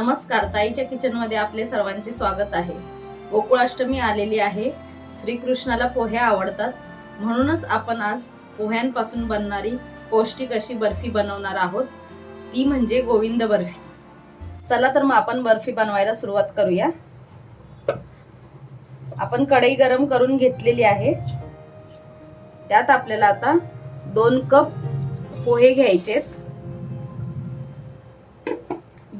नमस्कार ताईच्या किचनमध्ये आपले सर्वांचे स्वागत आहे. गोकुळाष्टमी आलेली आहे. श्रीकृष्णाला पोह्या आवडतात. म्हणूनच आपण आज पोह्यांपासून बनणारी पौष्टिक अशी बर्फी बनवणार आहोत. ती म्हणजे गोविंद बर्फी. चला तर मग आपण बर्फी बनवायला सुरुवात करूया. आपण कढई गरम करून घेतलेली आहे. त्यात आपल्याला आता दोन कप पोहे घ्यायचेत.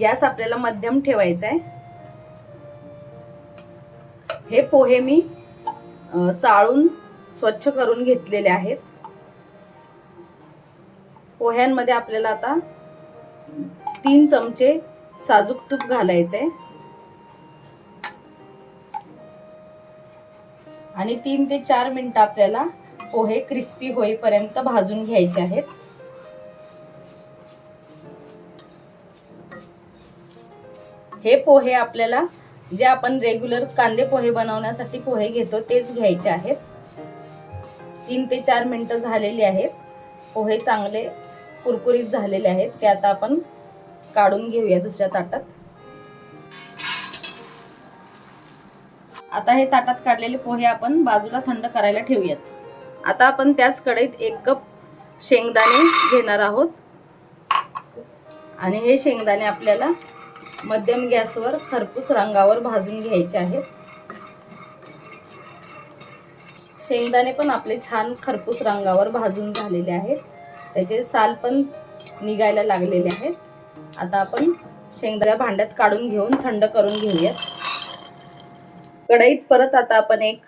गॅस आपल्याला मध्यम ठेवायचा आहे हे पोहे मी चाळून स्वच्छ करून घेतलेले आहेत. पोह्यांमध्ये आपल्याला आता तीन चमचे साजूक तूप घालायचे आणि तीन ते चार मिनिटं आपल्याला पोहे क्रिस्पी होईपर्यंत भाजून घ्यायचे आहेत. हे पोहे आपल्याला जे आपण रेग्युलर कांदे पोहे बनवण्यासाठी पोहे घेतो तेच घ्यायचे आहेत. तीन ते चार मिनटं झालेली आहेत. पोहे चांगले कुरकुरीत झालेले आहेत. ते आता आपण काढून घेऊया दुसऱ्या ताटात. आता हे ताटात काढलेले पोहे आपण बाजूला थंड करायला ठेवूयात. आता आपण त्याच कढईत एक कप शेंगदाणे घेणार आहोत. आणि हे शेंगदाणे आपल्याला मध्यम गॅसवर खरपूस रंगावर भाजून घ्यायचे आहेत शेंगदाणे पण आपले छान खरपूस रंगावर भाजून झालेले आहेत. त्याचे साल पण निघायला लागलेले आहेत. आता आपण शेंगदाण्या भांड्यात काढून घेऊन थंड करून घेऊयात. कढईत परत आता आपण एक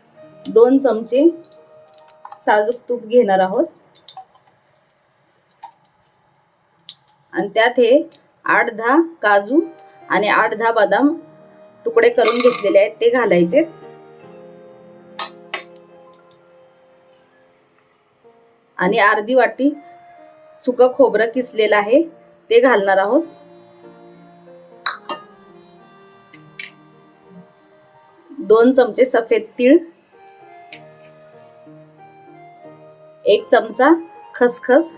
दोन चमचे साजूक तूप घेणार आहोत. आणि त्यात हे आठ दहा काजू आणि आठ दहा बदाम तुकडे करून घेतलेले आहेत ते घालायचे. आणि अर्धी वाटी सुक खोबरं किसलेलं आहे ते घालणार आहोत. दोन चमचे सफेद तीळ एक चमचा खसखस.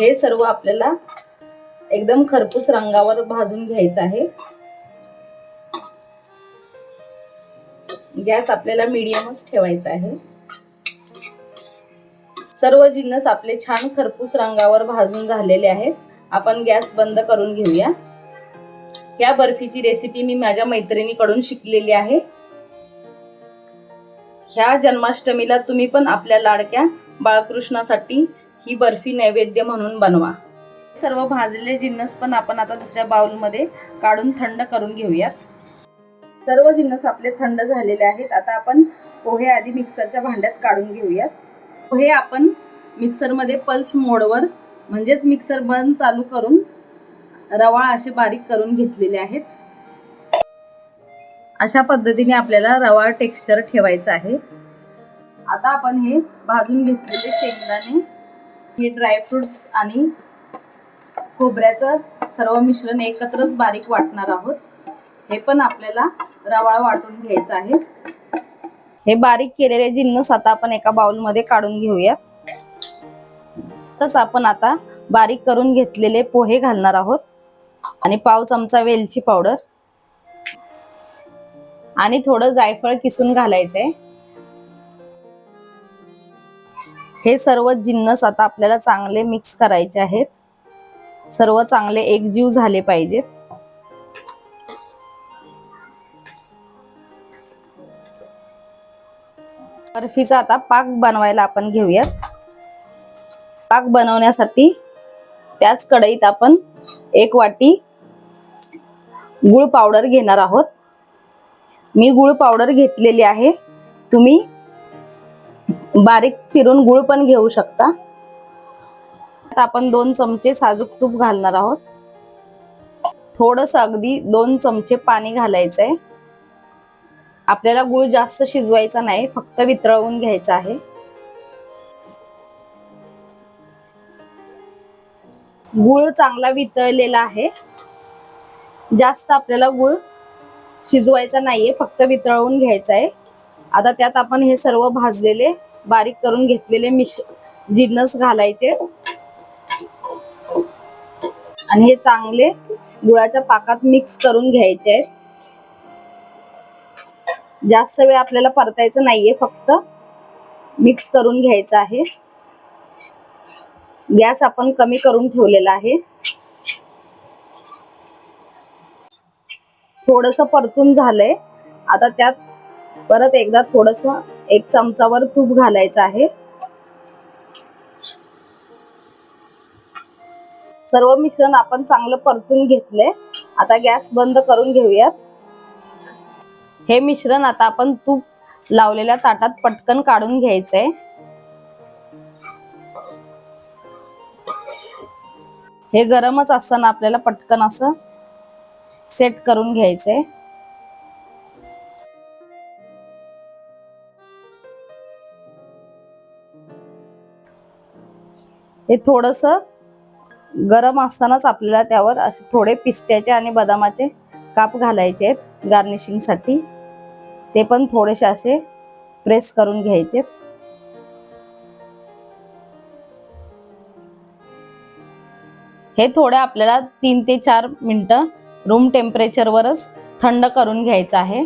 हे सर्व आपल्याला एकदम खरपूस रंगावर भाजून घ्यायचं आहे. गॅस आपल्याला मीडियमच ठेवायचा आहे. सर्व जिन्नस आपले छान खरपूस रंगावर भाजून झालेले आहेत. आपण गॅस बंद करून घेऊया. या बर्फीची रेसिपी मी माझ्या मैत्रिणीकडून शिकलेली आहे. ह्या जन्माष्टमीला तुम्ही पण आपल्या लाडक्या बाळकृष्णासाठी ही बर्फी नैवेद्य म्हणून बनवा. सर्व भाजलेले जिन्नस पण आपण आता दुसऱ्या बाउलमध्ये काढून थंड करून घेऊयात. सर्व जिन्नस आपले थंड झालेले आहेत. आता आपण पोहे आधी मिक्सरच्या भांड्यात काढून घेऊयात. पोहे आपण मिक्सरमध्ये पल्स मोडवर म्हणजेच मिक्सर बंद चालू करून रवाळ असे बारीक करून घेतलेले आहेत. अशा पद्धतीने आपल्याला रवाळ टेक्स्चर ठेवायचं आहे. आता आपण हे भाजून घेतलेले शेंगदाणे हे ड्रायफ्रुट्स आणि खोबऱ्याचं सर्व मिश्रण एकत्रच बारीक वाटणार आहोत. हे पण आपल्याला रवाळ वाटून घ्यायचं आहे. हे बारीक केलेले जिन्नस आता आपण एका बाउलमध्ये काढून घेऊया. तस आपण आता बारीक करून घेतलेले पोहे घालणार आहोत. आणि पाव चमचा वेलची पावडर. आणि थोडं जायफळ किसून घालायचंय. हे सर्व जिन्नस आता आपल्याला चांगले मिक्स करायचे आहेत. सर्व चांगले एकजीव झाले पाहिजेत. बर्फीचा आता पाक बनवायला आपण घेऊयात. पाक बनवण्यासाठी त्याच कढईत आपण एक वाटी गुळ पावडर घेणार आहोत. मी गुळ पावडर घेतलेली आहे. तुम्ही बारीक चिरून गुळ पण घेऊ शकता. आता आपण दोन चमचे साजूक तूप घालणार आहोत. थोडस अगदी दोन चमचे पाणी घालायचंय. आपल्याला गुळ जास्त शिजवायचा नाही फक्त वितळवून घ्यायचा आहे. गुळ चांगला वितळलेला आहे. जास्त आपल्याला गुळ शिजवायचा नाहीये फक्त वितळवून घ्यायचा आहे आता त्यात आपण हे सर्व भाजलेले बारीक करून घेतलेले मिश जिन्नस घालायचे. आणि हे चांगले गुळाच्या पाकात मिक्स करून घ्यायचे आहेत. जास्त वेळ आपल्याला परतायचं नाहीये फक्त. मिक्स करून घ्यायचं आहे. गॅस आपण कमी करून ठेवलेला आहे. थोडस परतून झालंय. आता त्यात परत एकदा थोडस एक चमचावर तूप घालायचं आहे. सर्व मिश्रण आपण चांगलं परतून घेतलंय आता गॅस बंद करून घेऊयात. हे मिश्रण आता आपण तूप लावलेल्या ताटात पटकन काढून घ्यायचंय. हे गरमच असताना आपल्याला पटकन असं सेट करून घ्यायचंय. हे थोडस गरम असतानाच आपल्याला त्यावर असे थोडे पिस्त्याचे आणि बदामाचे काप घालायचे आहेत गार्निशिंगसाठी ते पण थोडेसे असे प्रेस करून घ्यायचे हे थोडे आपल्याला तीन ते चार मिनिटं रूम टेम्परेचरवरच थंड करून घ्यायचं आहे.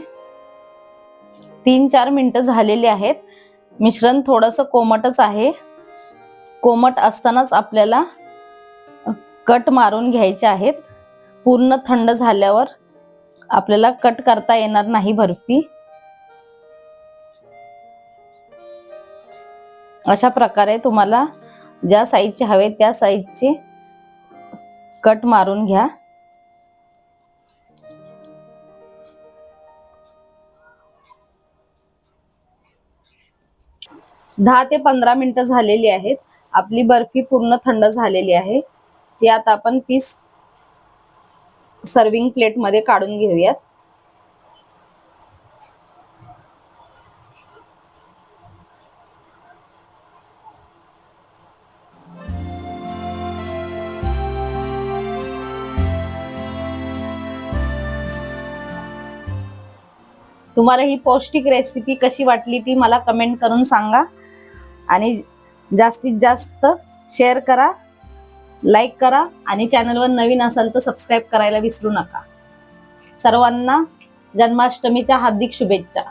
तीन चार मिनिटं झालेली आहेत. मिश्रण थोडंसं कोमटच आहे. कोमट असतानाच आपल्याला कट मारून घ्यायचे आहेत. पूर्ण थंड झाल्यावर आपल्याला कट करता येणार नाही बर्फी. अशा प्रकारे तुम्हाला ज्या साईजचे हवे त्या साईजचे कट मारून घ्या. दहा ते पंधरा मिनिटं झालेली आहेत. आपली बर्फी पूर्ण थंड झालेली आहे. ती आता आपण पीस सर्विंग प्लेटमध्ये काढून घेऊयात. तुम्हाला ही पौष्टिक रेसिपी कशी वाटली ती मला कमेंट करून सांगा आणि जास्तीत जास्त शेअर करा. लाईक करा आणि चॅनलवर नवीन असाल तर सबस्क्राईब करायला विसरू नका. सर्वांना जन्माष्टमीच्या हार्दिक शुभेच्छा.